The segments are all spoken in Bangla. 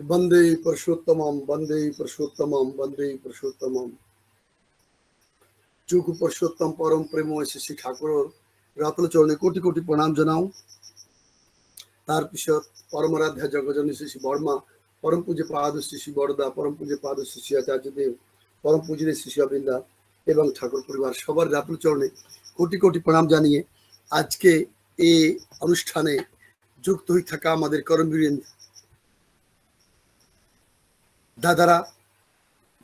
বন্দে পুরুষোত্তমম বন্দে পুরুষোত্তমম বন্দে পুরুষোত্তমম যোগ পুরুষোত্তম পরম প্রেম শ্ৰী ঠাকুৰৰ ৰত্ন চৰণে কোটি কোটি প্ৰণাম জনাওঁ তাৰপিছত পৰমাৰাধ্যা জগজনী শ্ৰী শ্ৰী বৰ্মা পরম পূজ্য পাদ শ্রী শ্রী বড়দা পরম পূজ্য পাদ শ্রী শ্রী আচার্যদেব পরম পূজনীয় শ্রী শ্রী অবিন্দা এবং ঠাকুর পরিবার সবার রাতুল চরণে কোটি কোটি প্রণাম জানিয়ে আজকে এই অনুষ্ঠানে যুক্ত হয়ে থাকা আমাদের কর্মবীরেন্দ্র দাদারা,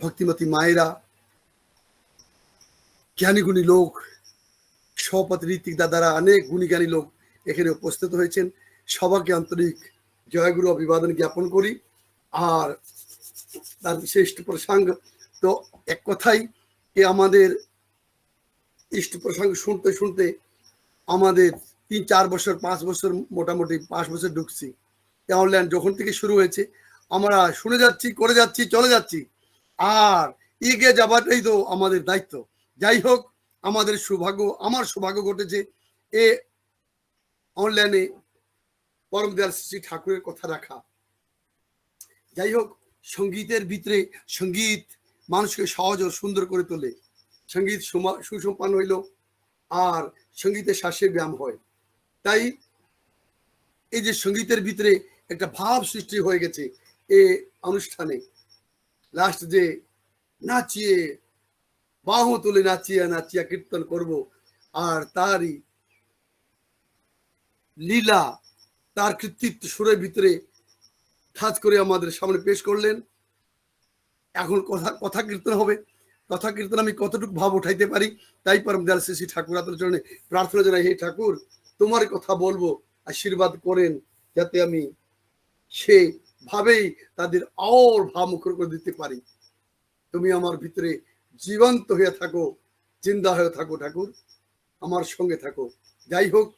ভক্তিমতী মায়েরা জ্ঞানী গুণী লোক সভাপতি ঋতিক দাদারা, অনেক গুণী জ্ঞানী লোক এখানে উপস্থিত হয়েছেন। সবাইকে আন্তরিক জয়গুরু অভিবাদন জ্ঞাপন করি। আর তার শ্রেষ্ঠ প্রসঙ্গ, তো এক কথাই এ আমাদের ইষ্ট প্রসঙ্গ শুনতে শুনতে আমাদের তিন চার বছর, পাঁচ বছর, মোটামুটি পাঁচ বছর ঢুকছি। অনলাইন যখন থেকে শুরু হয়েছে আমরা শুনে যাচ্ছি, করে যাচ্ছি, চলে যাচ্ছি। আর এগিয়ে যাওয়াটাই তো আমাদের দায়িত্ব। যাই হোক, আমাদের সৌভাগ্য, আমার সৌভাগ্য ঘটেছে এ অনলাইনে পরম দয়াল শ্রী ঠাকুরের কথা রাখা। যাই হোক, সঙ্গীতের ভিতরে সংগীত মানুষকে সহজ ও সুন্দর করে তোলে। সংগীত সুসম্পন্ন হইল আর সঙ্গীতের শ্বাসের ব্যায়াম হয়। তাই এই যে সঙ্গীতের ভিতরে একটা ভাব সৃষ্টি হয়ে গেছে এ অনুষ্ঠানে। লাস্ট যে নাচিয়ে, বাহু তুলে নাচিয়া নাচিয়া কীর্তন করব। আর তারই লীলা, তার কৃতিত্ব সুরের ভিতরে ঠাজ করে আমাদের সামনে পেশ করলেন। এখন কথা কথা কীর্তন হবে। কথা কীর্তন আমি কতটুকু ভাব উঠাইতে পারি, তাই পরম দয়াল শ্রী শ্রী ঠাকুর আতর চরণে প্রার্থনা জানাই, হে ঠাকুর, তোমার কথা বলব, আশীর্বাদ করেন, যাতে আমি সে ভাবেই তাদের আর ভাব মুখর করে দিতে পারি। তুমি আমার ভিতরে জীবন্ত হয়ে থাকো চিন্তা হয়ে থাকো ঠাকুর, আমার সঙ্গে থাকো। যাই হোক,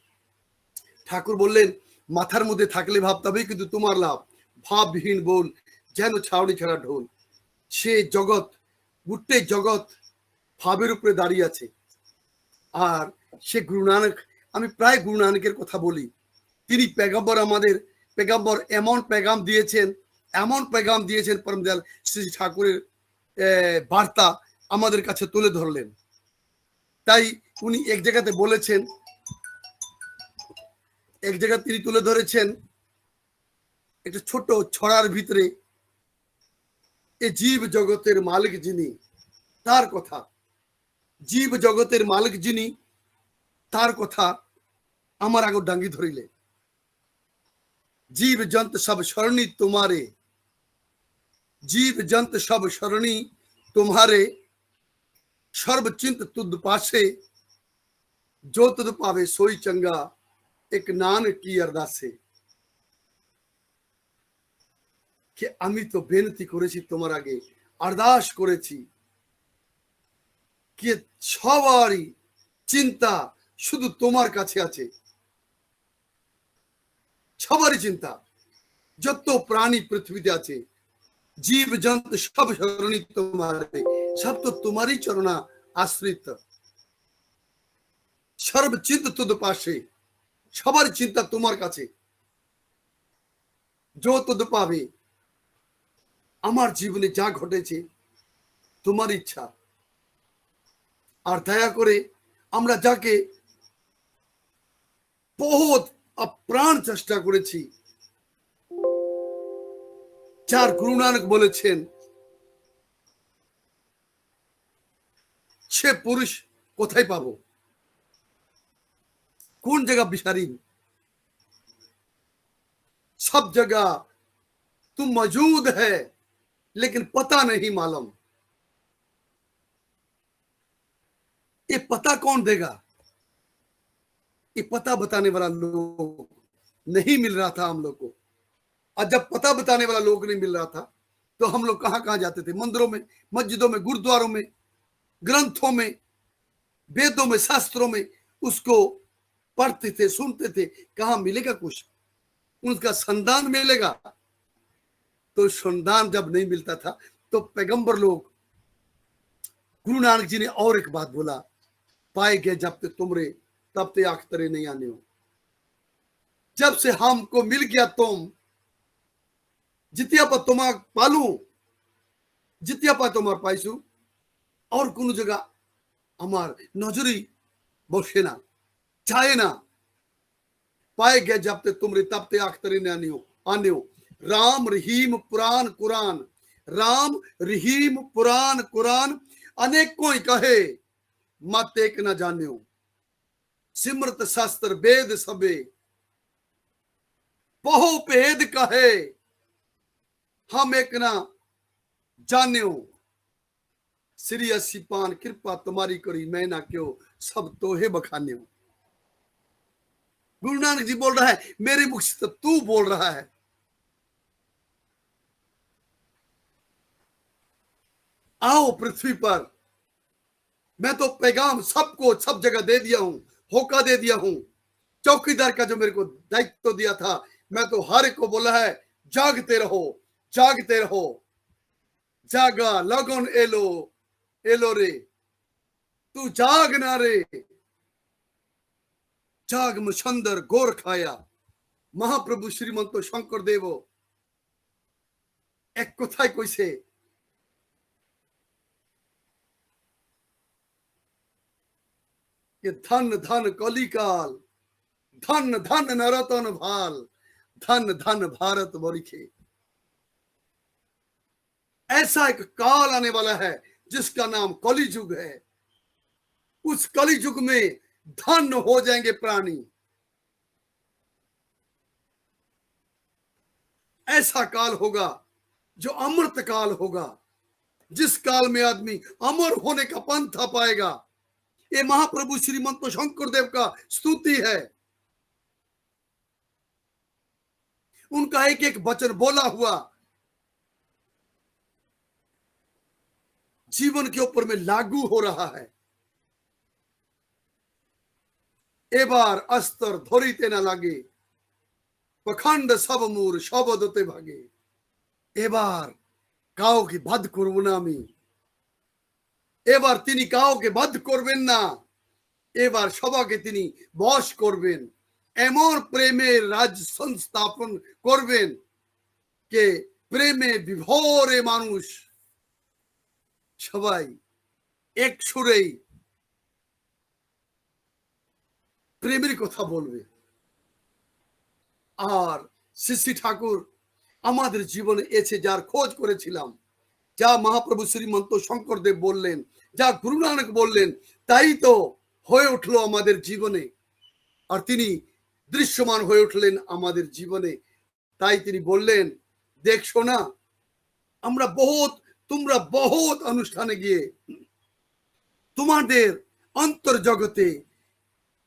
ঠাকুর বললেন, মাথার মধ্যে থাকলে ভাবতে হবে কিন্তু তোমার লাভ। ভাববিহীন বল যেন ছাউনি ছাড়া ঢোল। সে জগৎ গুট্টে জগৎ ভাবের উপরে দাঁড়িয়ে আছে। আর সে গুরু নানক আমি প্রায় গুরু নানকের কথা বলি। তিনি পেগাম্বর আমাদের পেগাম্বর এমন পেগাম দিয়েছেন, এমন পেগাম দিয়েছেন পরম দয়াল শ্রী ঠাকুরের বার্তা আমাদের কাছে তুলে ধরলেন। তাই উনি এক জায়গাতে বলেছেন, এক জায়গা তিনি তুলে ধরেছেন, একটা ছোট ছড়ার ভিতরে এ জীব জগতের মালিক যিনি, তার কথা। জীব জগতের মালিক যিনি, তার কথা আমার আগর ডাঙ্গি ধরিলে জীব জন্ত সব স্মরণী তোমারে। জীব জন্ত সব স্মরণী তোমারে। সর্বচিন্ত তুদ পাশে ਜੋ ਤੁਧ ਭਾਵੇ ਸੋਈ ਚੰਗਾ ਇੱਕ ਨਾਨਕ ਕੀ ਅਰਦਾਸੇ ਕਿ আমি তো বেনতি করেছি তোমার আগে, আরদাস করেছি। কে সবারই চিন্তা শুধু তোমার কাছে আছে। সবারই চিন্তা। যত প্রাণী পৃথিবীতে আছে, জীব, জন্তু, সব স্মরণী তোমার সব তো তোমারই চরণা আশ্রিত। সর্বচিন্ত তোদ পাশে। সবার চিন্তা তোমার কাছে। যত পাবে, আমার জীবনে যা ঘটেছে, তোমার ইচ্ছা। আর দয়া করে আমরা যাকে বহুত আপ্রাণ চেষ্টা করেছি যার গুরু নানক বলেছেন সে পুরুষ কোথায় পাবো कौन जगह बिचारी सब जगह तुम मौजूद है लेकिन पता नहीं मालूम ये पता कौन देगा ये पता बताने वाला लोग नहीं मिल रहा था हम लोग को। और जब पता बताने वाला लोग नहीं मिल रहा था तो हम लोग कहाँ कहाँ जाते थे? मंदिरों में, मस्जिदों में, गुरुद्वारों में, ग्रंथों में, वेदों में, शास्त्रों में उसको पढ़ते थे, सुनते थे, कहा मिलेगा कुछ? उनका संदान मिलेगा। तो संदान जब नहीं मिलता था तो पैगंबर लोग, गुरु नानक जी ने और एक बात बोला, पाए गए जब ते तुमरे तब ते आखतरे नहीं आने हो जब से हमको मिल गया तुम যেতিয়া পা তোমাক পালো যেতিয়া পা তোমার পাইছো আর কোনো জায়গা আমার নজরেই বসে না চায় না पाए गए जब तक तुमरे तब तक अख्तरी ने आनियो आनियो राम रहीम पुराण कुरान राम रहीम पुराण कुरान अनेक कोई कहे मत एक न जानियो सिमरत शास्त्र वेद सबे बहु भेद कहे। हम एक ना जानियो। श्री अस्सी पान कृपा तुम्हारी करी, मैं ना क्यों सब तो है बखानियो। गुरु नानक जी बोल रहा है, मेरे मुख से तो तू बोल रहा है। आओ पृथ्वी पर। मैं तो पैगाम सबको सब जगह दे दिया हूँ। होका दे दिया हूं चौकीदार का जो मेरे को दायित्व तो दिया था मैं तो हर एक को बोला है जागते रहो जागते रहो जागा लगन एलो एलो रे तू जाग ना रे জাগ মুসন্দর গোর খায়া মহাপ্রভু শ্রীমন্ত শঙ্কর দেব এক কথায় কইছে कि धन धन कलिकाल, धन धन नरतन भाल, धन धन भारत बरिखे ऐसा एक काल आने वाला है जिसका नाम कलिजुग है। उस कलिजुग में धन हो जाएँगे प्राणी। ऐसा काल होगा जो अमृत काल होगा, जिस काल में आदमी अमर होने का पंथा पाएगा। ये महाप्रभु श्रीमंत शंकर देव का स्तुति है उनका एक एक वचन बोला हुआ जीवन के ऊपर में लागू हो रहा है এবার অস্তর ধরিতে না লাগে প্রখণ্ড সব মূর শবদতে ভাগে এবার কাউকে বাদ করব না আমি এবার তিনি কাউকে বাদ করবেন না। এবার সবাকে তিনি বশ করবেন। এমন প্রেমের রাজ সংস্থাপন করবেন কে প্রেমে বিভোরে মানুষ সবাই এক সুরেই প্রেমের কথা বলবে। আর শ্রী ঠাকুর, আমাদের জীবনে এসে যার খোঁজ করেছিলাম, যা মহাপ্রভু শ্রীমন্ত শঙ্করদেব বললেন যা গুরু নানক বললেন, তাই তো হয়ে উঠল আমাদের জীবনে। আর তিনি দৃশ্যমান হয়ে উঠলেন আমাদের জীবনে। তাই তিনি বললেন দেখছ না আমরা বহুত, তোমরা বহুত অনুষ্ঠানে গিয়ে তোমাদের অন্তর্জগতে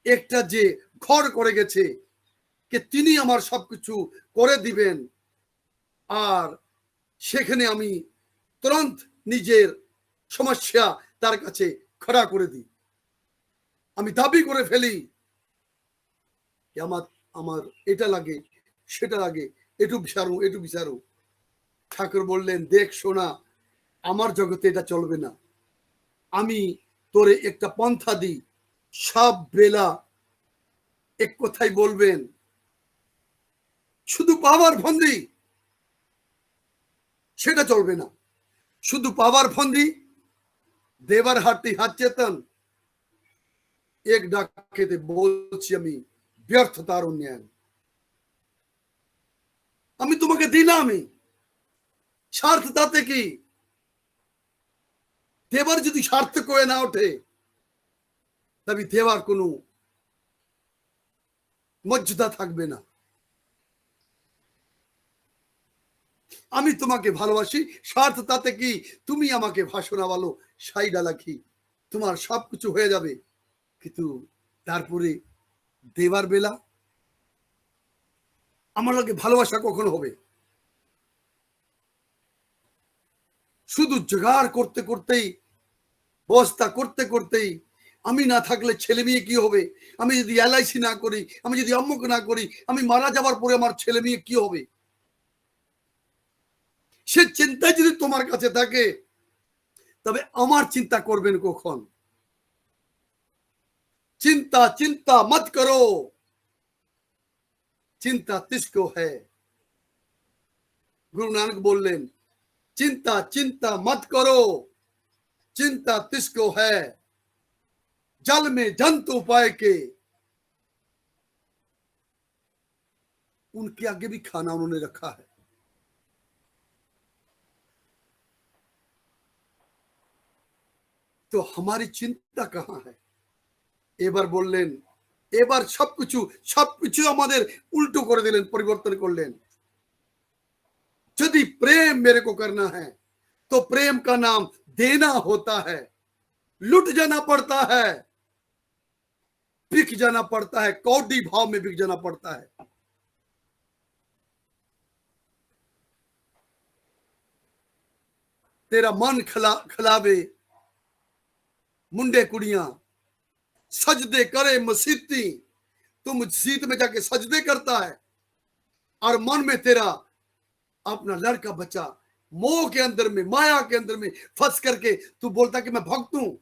একটা যে ঘর করে গেছে, কে তিনি আমার সবকিছু করে দিবেন। আর সেখানে আমি তুরন্ত নিজের সমস্যা তার কাছে খড়া করে দিই। আমি দাবি করে ফেলি আমার আমার এটা লাগে, সেটা লাগে একটু বিচারু একটু বিচারু ঠাকুর বললেন, দেখ শোনা আমার জগতে এটা চলবে না। আমি তোরে একটা পন্থা দিই। সব বেলা এক কথাই বলবেন, শুধু পাওয়ার ফন্দি, সেটা চলবে না। শুধু পাওয়ার ফন্দি দেবার হাতি চেতন। এক ডাকেতে বলছি আমি, ব্যর্থতার উন্নয়ন আমি তোমাকে দিলামই স্বার্থ তাতে কি? দেবার যদি সার্থক হয়ে না ওঠে, তবে দেওয়ার কোনো মর্যাদা থাকবে না। আমি তোমাকে ভালোবাসি স্বার্থ তাতে কি? তুমি আমাকে ভাষণা বলো, সাইডা লাখি। তোমার সবকিছু হয়ে যাবে। কিন্তু তারপরে দেবার বেলা আমার লাগে ভালোবাসা কখন হবে? শুধু জোগাড় করতে করতেই, বস্তা করতে করতেই আমি না থাকলে ছেলে মেয়ে কি হবে? আমি যদি এলআইসি না করি, আমি যদি অম্মক না করি, আমি মারা যাবার পরে আমার ছেলে মেয়ে কি হবে? সে চিন্তা যদি তোমার কাছে থাকে তবে আমার চিন্তা করবেন কখন চিন্তা চিন্তা মত করো চিন্তা তিসকো হ্যাঁ গুরু নানক বললেন চিন্তা চিন্তা मत करो चिंता तिसको है जल में जंतु पाए के उनके आगे भी खाना उन्होंने रखा है তো हमारी চিন্তা कहाँ है এবার বললেন এবার সবকিছু সবকিছু আমাদের উল্টো করে দিলেন পরিবর্তন করলেন यदि प्रेम मेरे को करना है तो प्रेम का नाम देना होता है लुट जाना पड़ता है बिक जाना पड़ता है कौडी भाव में बिक जाना पड़ता है तेरा मन खिला खिलावे मुंडे कुड़िया, सजदे करे मसीती, तुम मस्जिद में जाके सजदे करता है, और मन में तेरा अपना लड़का बच्चा मोह के अंदर में, माया के अंदर में फंस करके तू बोलता कि मैं भक्त हूँ।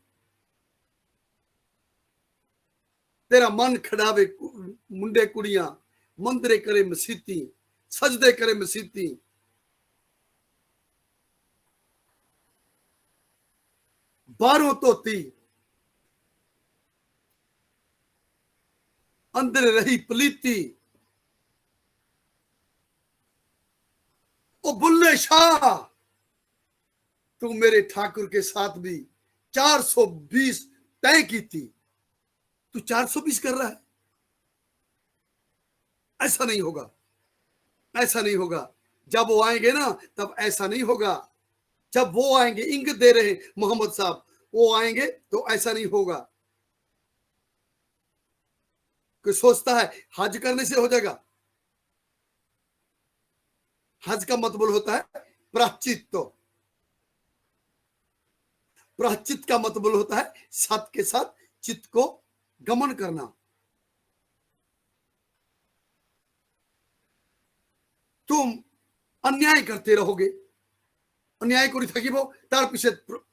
तेरा मन खड़ावे मुंडे कुड़िया, मंदिरे करे मसीती, सजदे करे मसीती। बारों तोती अंदर रही पलीती ओ बुल्ले शाह, तू मेरे ठाकुर के साथ भी 420 तय की थी। तू 420 कर रहा है? ऐसा नहीं होगा। ऐसा नहीं होगा। जब वो आएँगे ना, तब ऐसा नहीं होगा। जब वो आएँगे इंग दे रहे मोहम्मद साहब, वो आएँगे तो ऐसा नहीं होगा। कोई सोचता है हज करने से हो जाएगा हज का मतलब होता है प्राचित्व प्राचित का मतलब होता है सत के साथ चित्त को गमन करना तुम अन्याय करते रहोगे অন্যায় করে থাকিব তার পিছে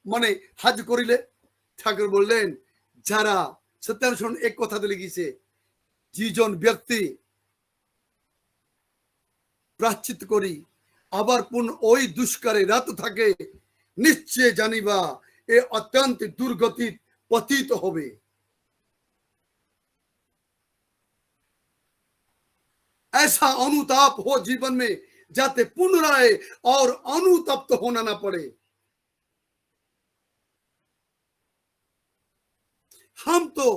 মানে হাজ করিলে ঠাকুর বললেন যারা সত্যানুসরণ এক কথাতে লিখিছে যিজন ব্যক্তি প্রাশ্চিত করি আবার পুন ওই দুষ্কারে রাত থাকে নিশ্চয় জানিবা এ অত্যন্ত দুর্গতি পতিত হবে ऐसा अनुताप हो जीवन में जाते पुनराय और अनुतप्त होना ना पड़े हम तो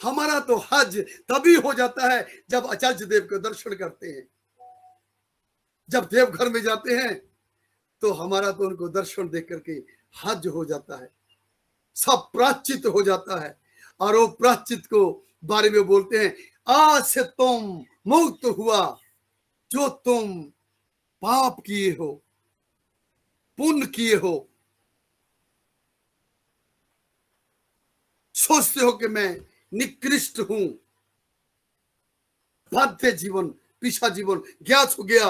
हमारा तो हज तभी हो जाता है जब आचार्य देव के दर्शन करते हैं। जब देवघर में जाते हैं तो हमारा तो उनको दर्शन देख करके हज हो जाता है। सब प्राचित हो जाता है और वो प्राचित को बारे में बोलते हैं, आज से तुम मुक्त हुआ, जो तुम पाप किए हो, पुण्य किए हो। सोचते हो कि मैं निकृष्ट हूं बाध्य जीवन पिछा जीवन ज्ञात हो गया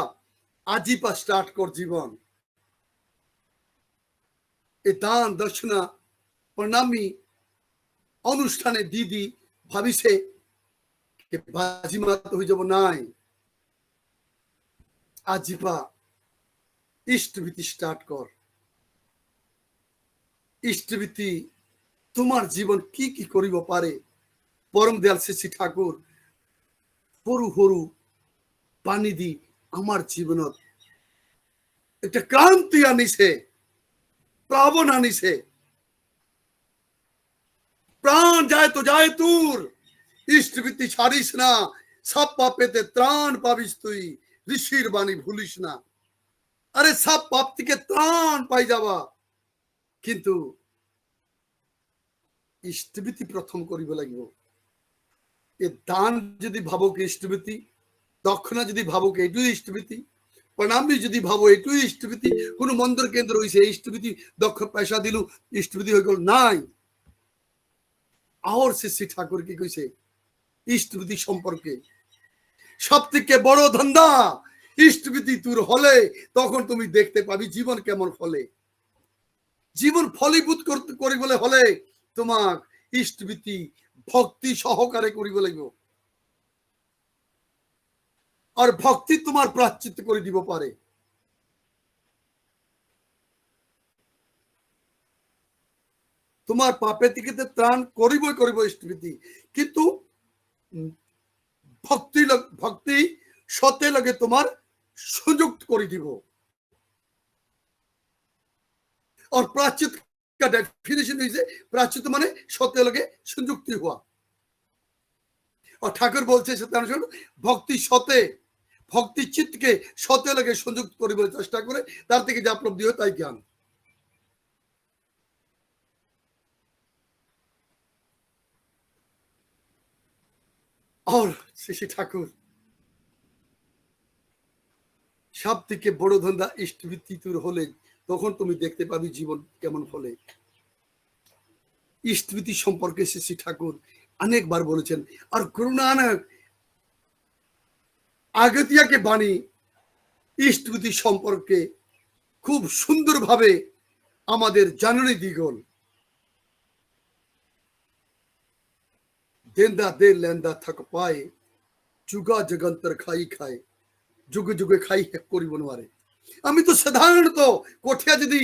आज ही पर स्टार्ट कर जीवन এ দান দর্শনা প্রণামী অনুষ্ঠানে দিদি ভাবিছে বাজি মাত হয়ে যাব নাই আজিবা ইষ্টভীতি স্টার্ট কর ইষ্টভীতি তোমার জীবন কি কি করিব পারে পরম দয়াল শ্রী ঠাকুর সরু সরু পানী দি আমার জীবনত। একটা ক্রান্তি আনিছে, প্লাবন আনিছে। প্রাণ যায় তো যায় তোর ইষ্টভীতি ছাড়িস না সব পাপেতে ত্রাণ পাবিস তুই, ঋষির বাণী ভুলিস না। আরে সব পাপ থেকে ত্রাণ পাই যাবা। কিন্তু ইষ্টভীতি প্রথম করিব লাগিব। এ দান যদি ভাবকে ইষ্টভীতি দক্ষিণা যদি ভাবকে এইটু ইষ্টভীতি প্রণামী যদি ভাবো এইটু ইষ্টভীতি কোনো মন্দির কেন্দ্র হয়েছে ইষ্টভীতি দক্ষ পয়সা দিলু ইষ্টভীতি হয়ে গেল নাই। সে শ্রী ঠাকুর কি কইছে? ইষ্টভীতি সম্পর্কে। সব থেকে বড় ধন্দা ইষ্টভীতি তোর হলে তখন তুমি দেখতে পাবি জীবন কেমন ফলে। জীবন ফলীভূত করতে করিবলে হলে তোমাক ইষ্টভীতি ভক্তি সহকারে করিব লাগিব। আর ভক্তি তোমার প্রাশ্চিত্য করে দিব পারে। তোমার পাপে থেকে ত্রাণ করিবই করিব স্মৃতি কিন্তু ভক্তি ভক্তি সতে লগে তোমার সংযুক্ত করে দিব। আর প্রাচ্যিত ডেফিনেশন হয়েছে প্রাচ্যিত মানে সত্যের লগে সংযুক্তি হওয়া। আর ঠাকুর বলছে ভক্তি সতে, ভক্তি চিত্তকে সতে লগে সংযুক্ত করিবার চেষ্টা করে, তার থেকে যা উপলব্ধি হয় তাই জ্ঞান। আর শ্রী ঠাকুর সব থেকে বড় ধন্দা ইষ্টবৃত্তি হলে তখন তুমি দেখতে পাবি জীবন কেমন হলে ইষ্টবৃত্তি সম্পর্কে শ্রী ঠাকুর অনেকবার বলেছেন, আর গুরু নানক, আগতিয়াকে বাণী ইষ্টবৃত্তি সম্পর্কে খুব সুন্দরভাবে আমাদের জাননী দিগল দেন্দা দে লেন্দা থাক পায়, যুগা যগন্তর খাই খায় যুগে যুগে খাই কৰিব নোৱাৰে আমি তো সাধারণত কঠিয়া যদি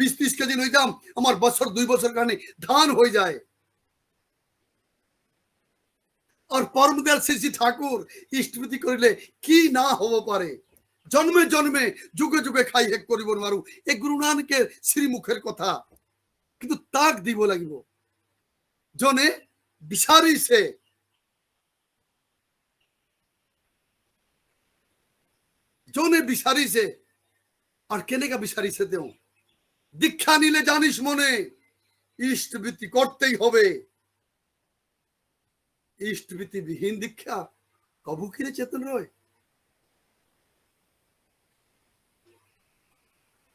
বিশ ত্রিশ কেজি লৈ যাম আমার বছর, দুই বছর কারণে ধান হয়ে যায়। আর পরমদয়াল শ্রী ঠাকুর ইষ্টভূতি করিলে কি না হব পারে? জন্মে জন্মে, যুগে যুগে খাই শেষ কৰিব নোৱাৰো এই গুরু নানকের শ্রীমুখের কথা। কিন্তু তাক দিব লাগিব। জনে বিচাৰিছে জনে বিচারিছে। আর বিচারিছে তেও দীক্ষা নিলে জানিস মনে ইষ্টবৃত্তি করতেই হবে। ইষ্টবৃত্তি বিহীন দীক্ষা কবু কিরে চেতন রয়?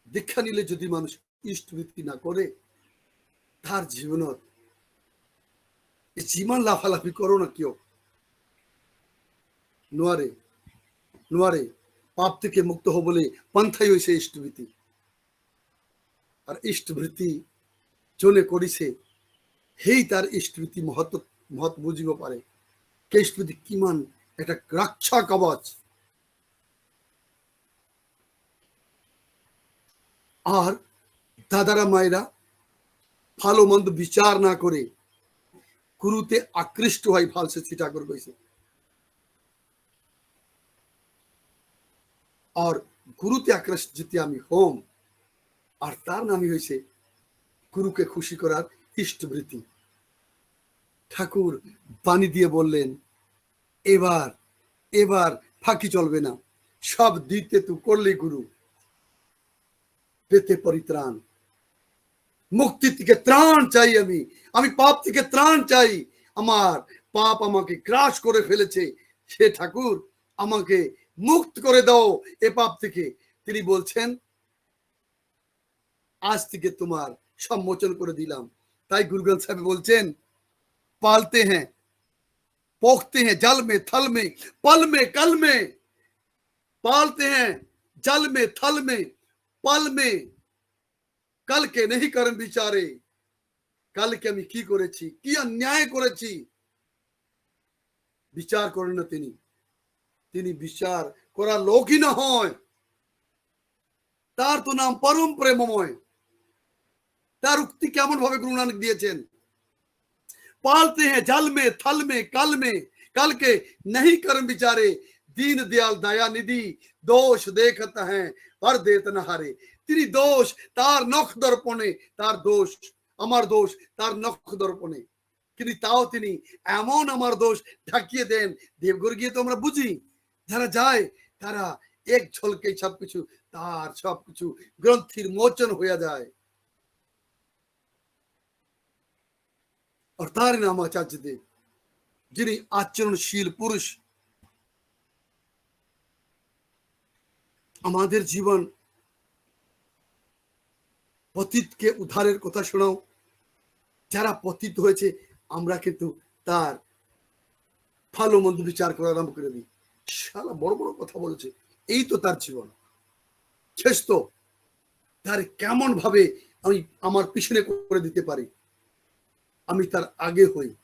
দীক্ষা নিলে যদি মানুষ ইষ্টবৃত্তি না করে, তার জীবনত যিমান লাফালাফি করো না কেউ নোয়ারে নোয়ারে পাপ থেকে মুক্ত হবলে পন্থাই হয়েছে ইষ্টবৃত্তি আর ইষ্টবৃত্তি জনে করিছে সেই তার ইষ্টবৃত্তি মহত্ব মহৎ বুঝিব পারে। কে কিমান একটা রক্ষা কবচ। আর দাদারা মায়েরা ভালো মন্দ বিচার না করে, গুরুতে আকৃষ্ট হয় ভালসে ঠাকুর কইছে। আর গুরুতে আকৃষ্ট যদি আমি হোম, আর তার নামই হয়েছে গুরুকে খুশি করার ইষ্টবৃত্তি। ঠাকুর বাণী দিয়ে বললেন, এবার এবার ফাঁকি চলবে না। সব দিতে তু করলে গুরু। পেতে পরিত্রাণ মুক্তি থেকে ত্রাণ চাই আমি। আমি পাপ থেকে ত্রাণ চাই। আমার পাপ আমাকে গ্রাস করে ফেলেছে। সে ঠাকুর আমাকে মুক্ত করে দাও এ পাপ থেকে তিনি বলছেন আজ থেকে তোমার সম্মোচন করে দিলাম তাই গুরু গ্রন্থ সাহেব বলছেন पालते हैं पोखते हैं जल में थल में पल में कल में पालते हैं जल में थल में पल में কাল কে নেই করেন বিচারে কালকে আমি কি করেছি কি অন্যায় করেছি বিচার করেন না তিনি তিনি বিচার করার লোকই না হয় তার তো নাম পরম প্রেমময় তার উক্তি কেমন ভাবে গুরু নানক দিয়েছেন पालते हैं जल में थल में कल में कल के नहीं कर्म बिचारे दीन दयाल दया निधि दोष देखता है पर देत न हारे তিনি দোষ তার নখ দর্পণে তার দোষ আমার দোষ তার নখ দর্পণে কিন্তু তাও তিনি এমন আমার দোষ ঢাকিয়ে দেন দেবঘর গিয়ে তো আমরা বুঝি যারা যায়, তারা এক ঝলকে সবকিছু, তার সবকিছু গ্রন্থির মোচন হইয়া যায়। আর তার নাম আচার্যদেব যিনি আচরণশীল পুরুষ, আমাদের জীবন পতিতকে উদ্ধারের কথা শোনাও। যারা পতিত হয়েছে, আমরা কিন্তু তার ভালো মন্দ বিচার করা আরম্ভ করে দিই। সারা বড় বড় কথা বলেছে। এই তো তার জীবন। শেষ তো। তার কেমন ভাবে আমি আমার পিছনে করে দিতে পারি? আমি তার আগে হই।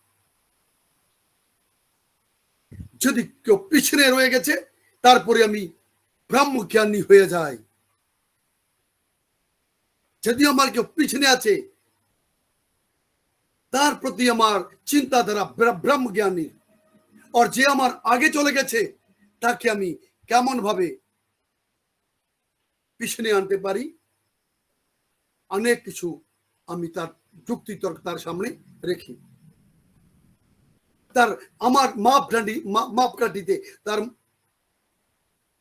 যদি কেউ পিছনে রয়ে গেছে, তারপরে আমি ব্রহ্মজ্ঞানী হয়ে যাই। যদি আমার কেউ পিছনে আছে, তার প্রতি আমার চিন্তাধারা ব্র- ব্রহ্মজ্ঞানী। আর যে আমার আগে চলে গেছে তাকে আমি কেমন ভাবে পিছনে আনতে পারি? অনেক কিছু আমি তার যুক্তি তর্ক তার সামনে রেখি। তার আমার মাপকাঠি মাপকাঠিতে তার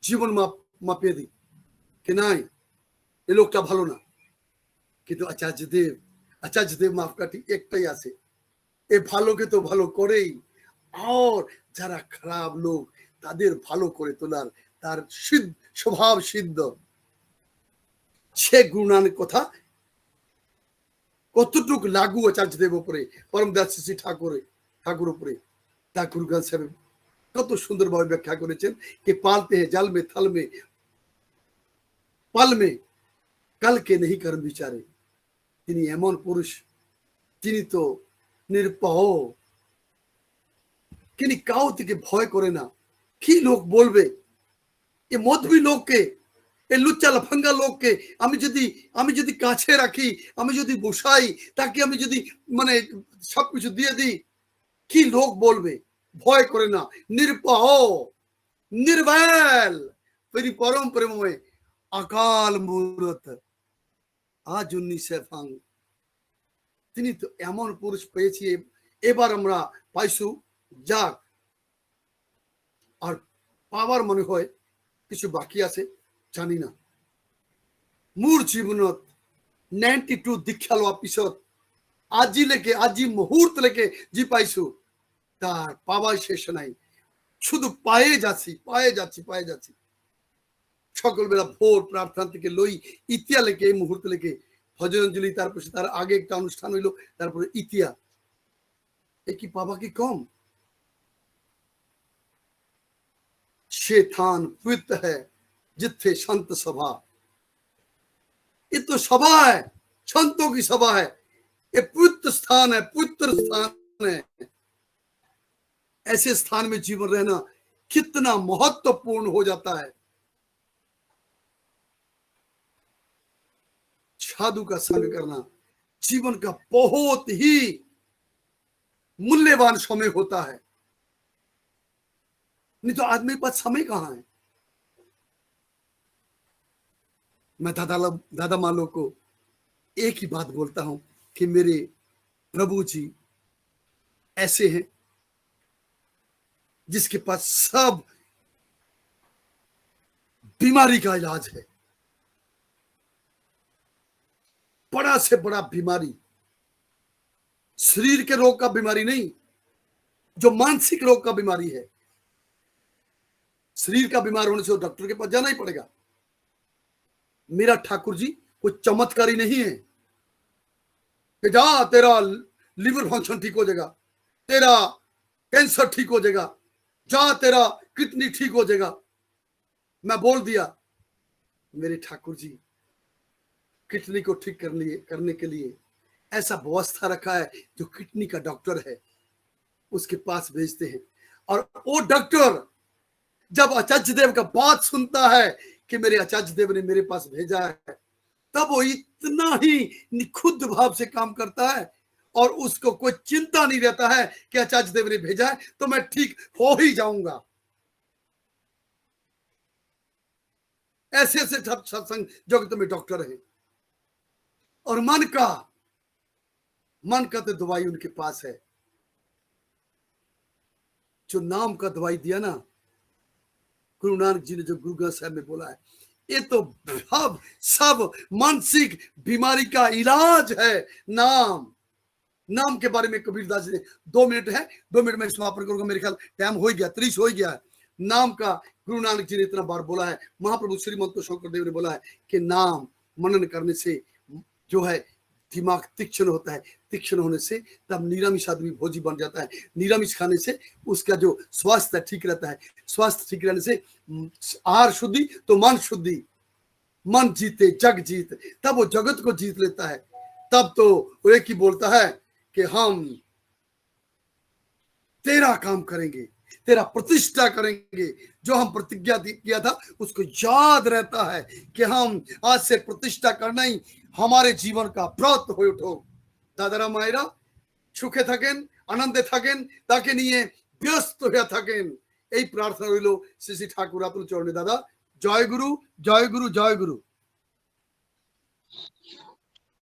জীবন মাপ, মাপিয়ে দিই। কি নাই? এ লোকটা ভালো না। কিন্তু আচার্য দেব আচার্য দেব মাপকাঠি একটাই আছে। এ ভালোকে তো ভালো করেই। আর যারা খারাপ লোক তাদের ভালো করে তোলার, তার স্বভাব সিদ্ধ। সে গুরুনানের কথা কতটুকু লাগু আচার্যদেব উপরে, পরমদাস শ্রী ঠাকুরে ঠাকুর উপরে, তা গুরু গ্রন্থ সাহেব কত সুন্দরভাবে ব্যাখ্যা করেছেন কে পালতে হে জালমে, থালমে, পালমে কালকে নেই কারণ বিচারে। তিনি এমন পুরুষ, তিনি তো নির্পহ তিনি কাউ থেকে ভয় করে না। কি লোক বলবে? এ মধবী লোককে, এ লুচ্চা লাফাঙ্গা লোককে, আমি যদি আমি যদি কাছে রাখি, আমি যদি বসাই, তাকে আমি যদি মানে সবকিছু দিয়ে দিই, কি লোক বলবে? ভয় করে না, নির্পহ নির্বাল ফেরি পরম প্রেমময়, আকাল মুহূর্ত আজ উনিশে ফাং তিনি তো এমন পুরুষ পেয়েছি এবার আমরা পাইছু যাক পাওয়ার মনে হয় কিছু বাকি আছে, জানি না। মোৰ জীৱনত নাইনটি টু দীক্ষা লোৱাৰ পিছত আজিলৈকে, আজি মুহূৰ্তলৈকে যি পাইছো তার পাওয়ার শেষ নাই। শুধু পায়ে যাচ্ছি পায়ে যাচ্ছি পায়ে যাচ্ছি। সকালবেলা ভোর প্রার্থনা থেকে লই ইতিয়া লেকে এই মুহূর্তে লেকে ভজনাঞ্জলি তারপর তার আগে একটা অনুষ্ঠান হইল তারপরে ইতিয়া এ কি পাবা কি কম? शेथान ਪਿੱਤ है जिथे संत सभा। ये तो सभा है, संतों की सभा है। ये पवित्र स्थान है पवित्र स्थान है। ऐसे स्थान में जीवन रहना कितना महत्वपूर्ण हो जाता है। साधु का संग करना जीवन का बहुत ही मूल्यवान समय होता है। नहीं तो आदमी के पास समय कहाँ है? मैं दादा दादा मालो को एक ही बात बोलता हूँ कि मेरे प्रभु जी ऐसे हैं जिसके पास सब बीमारी का इलाज है। बड़ा से बड़ा बीमारी। शरीर के रोग का बीमारी नहीं, जो मानसिक रोग का बीमारी है। शरीर का बीमार होने से डॉक्टर के पास जाना ही पड़ेगा। मेरा ठाकुर जी, कोई चमत्कारी नहीं है। कि जा तेरा लिवर फ़ंक्शन ठीक हो जाएगा। तेरा कैंसर ठीक हो जाएगा। जा, तेरा किडनी ठीक हो जाएगा। मैं बोल दिया, मेरे ठाकुर जी किडनी को ठीक कर लिए करने के लिए ऐसा व्यवस्था रखा है जो किडनी का डॉक्टर है, उसके पास भेजते हैं। और वो डॉक्टर जब आचार्य देव का बात सुनता है कि मेरे आचार्य देव ने मेरे पास भेजा है, तब वो इतना ही निखुद भाव से काम करता है और उसको कोई चिंता नहीं रहता है कि आचार्य देव ने भेजा है तो मैं ठीक हो ही जाऊँगा। ऐसे ऐसे सत्संग जगत तुम्हें डॉक्टर है। और मन का मन का तो दवाई उनके पास है। जो नाम का दवाई दिया ना गुरु नानक जी ने जो गुरु ग्रंथ साहब में बोला है, ये तो सब सब मानसिक बीमारी का इलाज है, नाम नाम के बारे में कबीरदास जी ने, दो मिनट है, दो मिनट में समापन करूँगा, मेरे ख्याल टाइम हो गया त्रीस हो गया है, नाम का गुरु नानक जी ने इतना बार बोला है, महाप्रभु श्रीमंत शंकर देव ने बोला है कि नाम मनन करने से जो है दिमाग तीक्ष्ण होता है, तीक्ष्ण होने से तब निरामिष आदमी भोजी बन जाता है। निरामिष खाने से उसका जो स्वास्थ्य ठीक रहता है, स्वास्थ्य ठीक रहने से आहार शुद्धि तो मन शुद्धि। मन जीते, जग जीत, तब वो जगत को जीत लेता है। तब तो एक ही बोलता है कि हम तेरा काम करेंगे, तेरा प्रतिष्ठा करेंगे। जो हम प्रतिज्ञा किया था, उसको याद रहता है कि हम आज से प्रतिष्ठा करना ही हमारे जीवन का व्रत হয়ে ওঠো দাদারা মায়েরা সুখে থাকেন আনন্দে থাকেন তাকে নিয়ে ব্যস্ত হয়ে থাকেন এই প্রার্থনা রইল শ্রী শ্রী ঠাকুর আতুল চরণে দাদা জয় গুরু জয় গুরু জয় গুরু